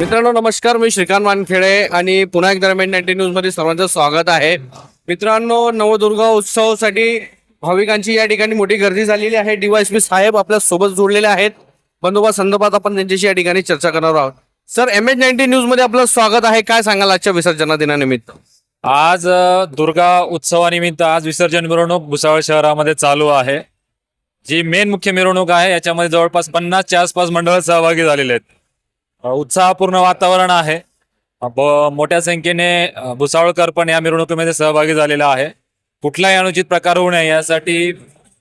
मित्रांनो नमस्कार. मी श्रीकांत वानखेडे आणि पुन्हा एकदा मेन नाईन्टी न्यूजमध्ये सर्वांचं स्वागत आहे. मित्रांनो नवदुर्गा उत्सवासाठी भाविकांची या ठिकाणी मोठी गर्दी झालेली आहे. डीवायसपी साहेब आपल्यासोबत जोडलेले आहेत. बंदोबस्त संदर्भात आपण त्यांच्याशी या ठिकाणी चर्चा करणार आहोत. सर एम एच नाईन्टी न्यूजमध्ये आपलं स्वागत आहे. काय सांगाल आजच्या विसर्जना दिनानिमित्त? आज दुर्गा उत्सवानिमित्त आज विसर्जन मिरवणूक भुसावळ शहरामध्ये चालू आहे. जी मेन मुख्य मिरवणूक आहे याच्यामध्ये जवळपास पन्नासच्या आसपास मंडळ सहभागी झालेले आहेत. उत्साहपूर्ण वातावरण आहे. मोठ्या संख्येने भुसावळकर पण या मिरवणुकीमध्ये सहभागी झालेला आहे. कुठलाही अनुचित प्रकार होऊ नये. यासाठी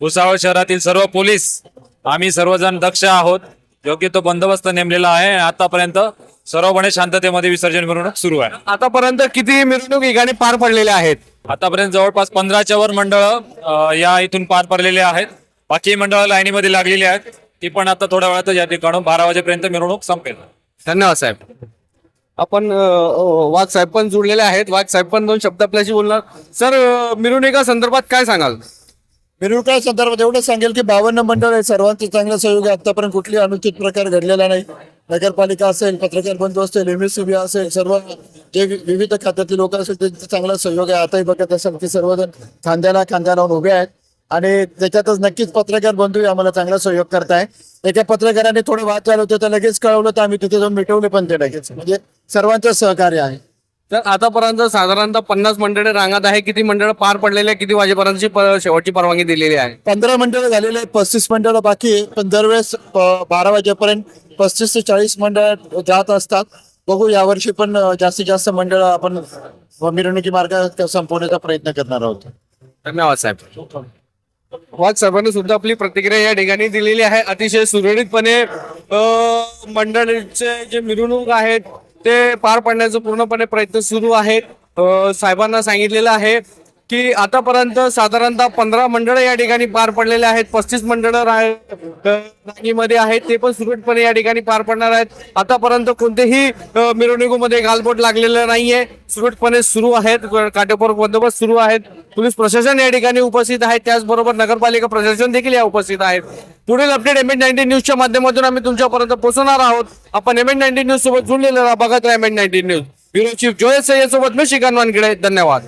भुसावळ शहरातील सर्व पोलीस आम्ही सर्वजण दक्ष आहोत. योग्य तो बंदोबस्त नेमलेला आहे. आतापर्यंत सर्वपणे शांततेमध्ये विसर्जन मिरवणूक सुरू आहे. आतापर्यंत किती मिरवणूक ठिकाणी पार पडलेल्या आहेत? आतापर्यंत जवळपास पंधराच्या वर मंडळ या इथून पार पडलेले आहेत. बाकी मंडळ लाईनीमध्ये लागलेली आहेत. ती पण आता थोड्या वेळात या ठिकाणून बारा वाजेपर्यंत मिरवणूक संपेल. धन्यवाद साहेब. आपण वाघ साहेब पण जुळलेले आहेत. वाघ साहेब पण दोन शब्द आपल्याशी बोलणार. सर अ, मिरवणुका संदर्भात काय सांगाल? मिरवणुका संदर्भात एवढंच सांगेल की बावन्न मंडळ आहे सर्वांचे चांगला सहयोग आहे आतापर्यंत कुठली अनुचित प्रकार घडलेला नाही. नगरपालिका असेल पत्रकार बंधू असेल एम असेल सर्व जे वि- विविध खात्यातील लोक असेल त्यांचा चांगला सहयोग आहे. आताही बघत असाल की सर्वजण खांद्याला खांद्या लावून उभे आहेत. आणि त्याच्यातच नक्कीच पत्रकार बंधू आम्हाला चांगला सहयोग करताय. एका पत्रकाराने थोडे वाद चालू होते तर लगेच कळवलं तर आम्ही तिथे जाऊन मिटवले पण ते लगेच. म्हणजे सर्वांचं सहकार्य आहे. तर आतापर्यंत साधारणतः पन्नास मंडळे रांगात आहे किती मंडळ पार पडलेले आहे? किती वाजेपर्यंतची शेवटची परवानगी दिलेली आहे? पंधरा मंडळ झालेले आहेत पस्तीस मंडळ बाकी आहे पण दरवेळेस बारा वाजेपर्यंत पस्तीस ते चाळीस मंडळ जात असतात. बघू यावर्षी पण जास्तीत जास्त मंडळ आपण मिरवणुकी मार्ग संपवण्याचा प्रयत्न करणार आहोत. धन्यवाद साहेब. वाघ साहेबांनी सुद्धा आपली प्रतिक्रिया या ठिकाणी दिलेली आहे. अतिशय सुरळीतपणे मंडळीचे जे मिरवणूक आहेत ते पार पाडण्याचा पूर्णपणे प्रयत्न सुरू आहेत. साहेबांना सांगितलेलं आहे. की आतापर्यंत साधारणतः पंधरा मंडळं या ठिकाणी पार पडलेले आहेत पस्तीस मंडळ राणीमध्ये आहेत ते पण सुरळीतपणे या ठिकाणी पार पडणार आहेत. आतापर्यंत कोणतेही मिरवणुकीमध्ये गालबोट लागलेलं नाहीये. सुरळीतपणे सुरू आहेत काटेकोर बंदोबस्त सुरू आहेत. पोलीस प्रशासन या ठिकाणी उपस्थित आहे. त्याचबरोबर नगरपालिका प्रशासन देखील या उपस्थित आहेत. पुढील अपडेट एम एन नाईन्टीन न्यूजच्या माध्यमातून आम्ही तुमच्यापर्यंत पोहोचणार आहोत. आपण एम एन नाईन्टीन न्यूज सोबत जुळलेलं बघत राहा M N nineteen news bureau chief Joyce Sayyad सोबत मी श्रीकांत वानखेडे धन्यवाद.